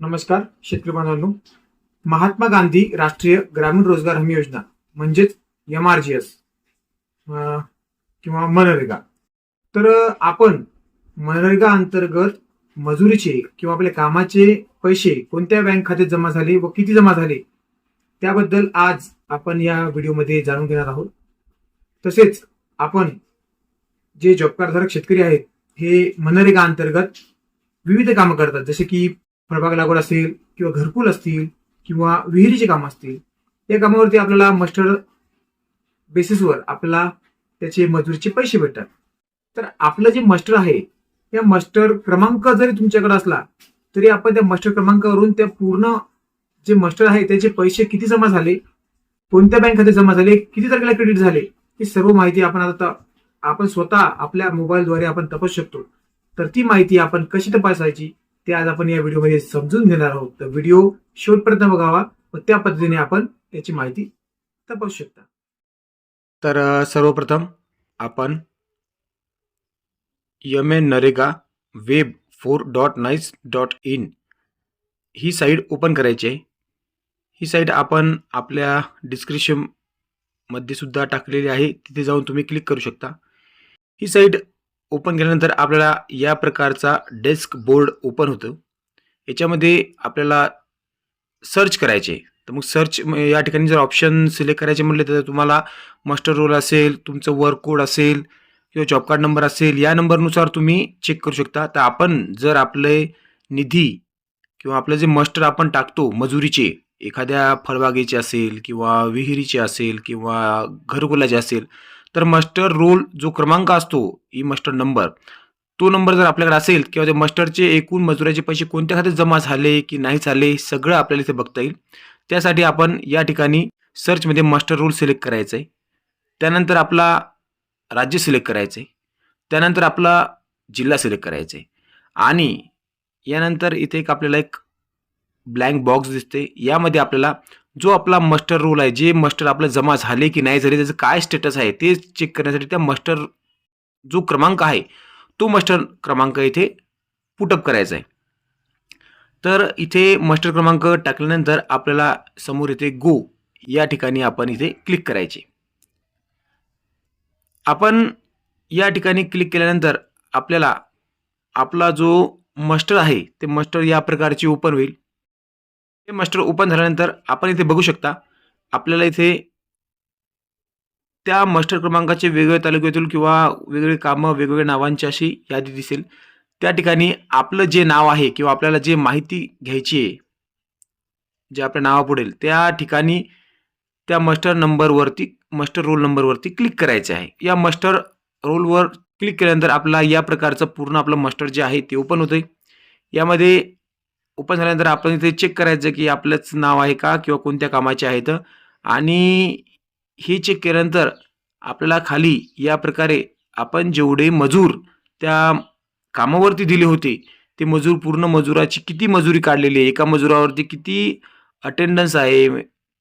नमस्कार शेतकरी बांधवांनो. महात्मा गांधी राष्ट्रीय ग्रामीण रोजगार हमी योजना म्हणजेच एम आर जी एस किंवा मनरेगा. तर आपण मनरेगा अंतर्गत मजुरीचे किंवा आपल्या कामाचे पैसे कोणत्या बँक खात्यात जमा झाले व किती जमा झाले त्याबद्दल आज आपण या व्हिडिओमध्ये जाणून घेणार आहोत. तसेच आपण जे जॉब कार्डधारक शेतकरी आहेत हे मनरेगा अंतर्गत विविध कामं करतात. जसे की फळबाग लागवड असेल किंवा घरकुल असतील किंवा विहिरीची कामं असतील या कामावरती आपल्याला मस्टर बेसिसवर आपल्याला त्याचे मजुरीचे पैसे भेटतात. तर आपलं जे मस्टर आहे या मस्टर क्रमांक जरी तुमच्याकडे असला तरी आपण त्या मस्टर क्रमांकावरून त्या पूर्ण जे मस्टर आहे त्याचे पैसे किती जमा झाले कोणत्या बँक खात्यात जमा झाले किती तारखेला क्रेडिट झाले ही सर्व माहिती आपण आता आपण स्वतः आपल्या मोबाईलद्वारे आपण तपासू शकतो. तर ती माहिती आपण कशी तपासायची? ते आज आपण या व्हिडिओमध्ये समजून घेणार आहोत. तर व्हिडिओ शेवटपर्यंत बघावा व त्या पद्धतीने आपण त्याची माहिती तपासू शकता. तर सर्वप्रथम आपण M N NREGA web four dot nice dot in he site open करायची आहे. ही साईट आपण आपल्या डिस्क्रिप्शनमध्ये सुद्धा टाकलेली आहे. तिथे जाऊन तुम्ही क्लिक करू शकता. ही साईट ओपन केल्यानंतर आपल्याला या प्रकारचा डेस्क बोर्ड ओपन होतं. याच्यामध्ये आपल्याला सर्च करायचे. तर मग सर्च या ठिकाणी जर ऑप्शन सिलेक्ट करायचे म्हटले तर तुम्हाला मास्टर रोल असेल तुमचं वर्क कोड असेल किंवा जॉब कार्ड नंबर असेल या नंबरनुसार तुम्ही चेक करू शकता. तर आपण जर आपले निधी किंवा आपलं जे मस्टर आपण टाकतो मजुरीचे एखाद्या फळबागेचे असेल किंवा विहिरीचे असेल किंवा घरकुलाचे असेल तर मस्टर रोल जो क्रमांक असतो ई मस्टर नंबर तो नंबर जर आपल्याकडे असेल किंवा त्या मस्टरचे एकूण मजुराचे पैसे कोणत्या खात्यात जमा झाले की नाही झाले सगळं आपल्याला इथे बघता येईल. त्यासाठी आपण या ठिकाणी सर्चमध्ये मस्टर रोल सिलेक्ट करायचं आहे. त्यानंतर आपला राज्य सिलेक्ट करायचं आहे. त्यानंतर आपला जिल्हा सिलेक्ट करायचा आहे. आणि यानंतर इथे एक आपल्याला एक ब्लँक बॉक्स दिसते. यामध्ये आपल्याला जो आपला मस्टर रोल आहे जे मस्टर आपलं जमा झाले की नाही झाले त्याचं काय स्टेटस आहे ते चेक करण्यासाठी त्या मस्टर जो क्रमांक आहे तो मस्टर क्रमांक इथे पुटअप करायचा आहे. तर इथे मस्टर क्रमांक टाकल्यानंतर आपल्याला समोर इथे गो या ठिकाणी आपण इथे क्लिक करायचे. आपण या ठिकाणी क्लिक केल्यानंतर आपल्याला आपला जो मस्टर आहे ते मस्टर या प्रकारची ओपन होईल. हे मस्टर ओपन झाल्यानंतर आपण इथे बघू शकता आपल्याला इथे त्या मास्टर क्रमांकाचे वेगवेगळ्या तालुक्यातील किंवा वेगवेगळी कामं वेगवेगळ्या नावांची अशी यादी दिसेल. त्या ठिकाणी आपलं जे नाव आहे किंवा आपल्याला जे माहिती घ्यायची आहे जे आपल्या नावापुढेल त्या ठिकाणी त्या मास्टर नंबरवरती मास्टर रोल नंबरवरती क्लिक करायचे आहे. या मास्टर रोलवर क्लिक केल्यानंतर आपला या प्रकारचं पूर्ण आपलं मास्टर जे आहे ते ओपन होतं यामध्ये ओपन झाल्यानंतर आपण इथे चेक करायचं की आपलंच नाव आहे का किंवा कोणत्या कामाचे आहेत. आणि हे चेक केल्यानंतर आपल्याला खाली या प्रकारे आपण जेवढे मजूर त्या कामावरती दिले होते ते मजूर पूर्ण मजुराची किती मजुरी काढलेली आहे एका मजुरावरती किती अटेंडन्स आहे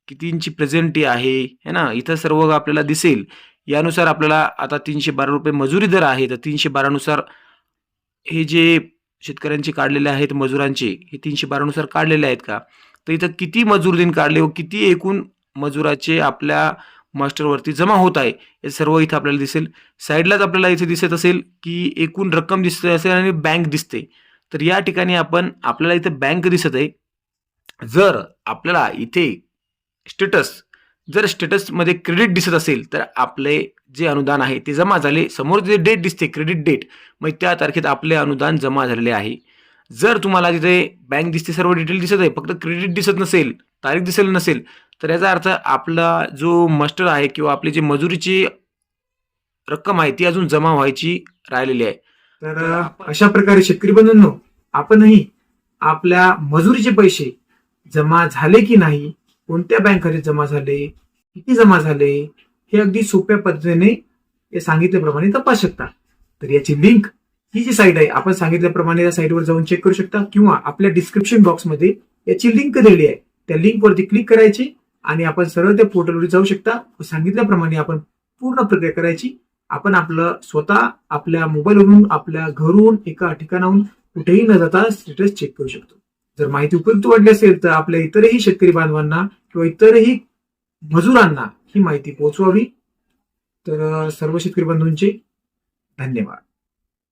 कितींची प्रेझेंटी आहे है ना? इथं सर्व आपल्याला दिसेल. यानुसार आपल्याला आता तीनशे बारा रुपये मजुरी दर आहे तर तीनशे बारानुसार हे जे शेतकऱ्यांची काढलेले आहेत मजुरांचे हे तीनशे बारानुसार काढलेले आहेत का? तर इथं किती मजूर दिन काढले व किती एकूण मजुराचे आपल्या मास्टरवरती जमा होत आहे? हे सर्व इथं आपल्याला दिसेल. साईडलाच आपल्याला इथे दिसत असेल की एकूण रक्कम दिसते असेल आणि बँक दिसते. तर या ठिकाणी आपण आपल्याला इथे बँक दिसत आहे. जर आपल्याला इथे स्टेटस जर स्टेटसमध्ये क्रेडिट दिसत असेल तर आपले जे अनुदान आहे ते जमा झाले. समोर जे डेट दिसते क्रेडिट डेट मग त्या तारखेत आपले अनुदान जमा झालेले आहे. जर तुम्हाला तिथे बँक दिसते सर्व डिटेल दिसत आहे फक्त क्रेडिट दिसत नसेल तारीख दिसेल नसेल तर याचा अर्थ आपला जो मास्टर आहे किंवा आपली जी मजुरीची रक्कम आहे ती अजून जमा व्हायची राहिलेली आहे. तर अशा प्रकारे शेतकरी बंधूंनो आपणही आपल्या मजुरीचे पैसे जमा झाले की नाही कोणत्या बँक खात्यात जमा झाले किती जमा झाले हे अगदी सोप्या पद्धतीने हे सांगितल्याप्रमाणे तपास शकता. तर याची लिंक ही जी साईट आहे आपण सांगितल्याप्रमाणे या साईटवर जाऊन चेक करू शकता किंवा आपल्या डिस्क्रिप्शन बॉक्समध्ये याची लिंक दिलेली आहे. त्या लिंकवरती क्लिक करायची आणि आपण सरळ त्या पोर्टलवर जाऊ शकता. सांगितल्याप्रमाणे आपण पूर्ण प्रक्रिया करायची. आपण आपलं स्वतः आपल्या मोबाईलवरून आपल्या घरून एका ठिकाणाहून कुठेही न जाता स्टेटस चेक करू शकतो. जर माहिती उपयुक्त वाटली असेल तर आपल्या इतरही शेतकरी बांधवांना किंवा इतरही मजुरांना ही माहिती पोहोचवावी. तर सर्व शेतकरी बंधूंचे धन्यवाद.